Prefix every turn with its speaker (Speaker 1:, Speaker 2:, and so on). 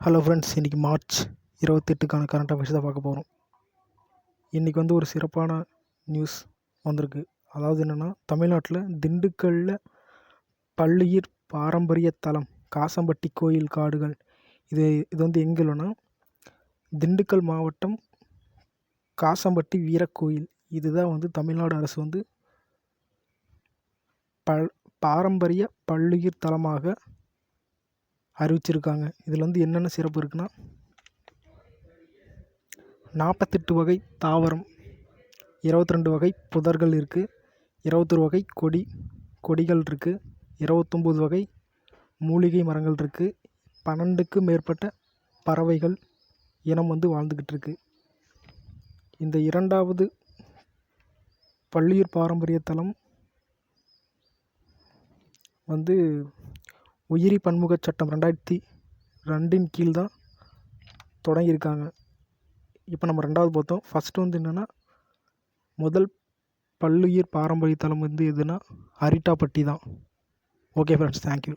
Speaker 1: Hello friends இன்றைக்கி March இருபத்தெட்டுக்கான current affairs தான் பார்க்க போகிறோம் இன்றைக்கி வந்து ஒரு சிறப்பான நியூஸ் வந்திருக்கு. அதாவது என்னென்னா தமிழ்நாட்டில் திண்டுக்கல்லில் பள்ளியிர் பாரம்பரிய தலம் காசம்பட்டி கோயில் காடுகள். இது இது வந்து எங்கே இல்லைன்னா திண்டுக்கல் மாவட்டம் காசம்பட்டி வீரக்கோயில். இதுதான் வந்து தமிழ்நாடு அரசு வந்து ப பாரம்பரிய பள்ளியிர் தலமாக அறிவிச்சிருக்காங்க. இதில் வந்து என்னென்ன சிறப்பு இருக்குன்னா நாற்பத்தெட்டு வகை தாவரம் இருபத்தி ரெண்டு வகை புதர்கள் இருக்குது இருபத்தொரு வகை கொடி கொடிகள் இருக்குது இருபத்தொம்போது வகை மூலிகை மரங்கள் இருக்குது பன்னெண்டுக்கு மேற்பட்ட பறவைகள் இனம் வந்து வாழ்ந்துக்கிட்டு இருக்கு. இந்த இரண்டாவது பள்ளியூர் பாரம்பரிய தலம் வந்து உயிரி பன்முக சட்டம் ரெண்டாயிரத்தி ரெண்டின் கீழ் தான் தொடங்கியிருக்காங்க. இப்போ நம்ம ரெண்டாவது பார்த்தோம். ஃபஸ்ட்டு வந்து என்னென்னா முதல் பல்லுயிர் பாரம்பரிய தளம் வந்து எதுனா அரிட்டாப்பட்டி தான் ஓகே ஃப்ரெண்ட்ஸ் தேங்க்யூ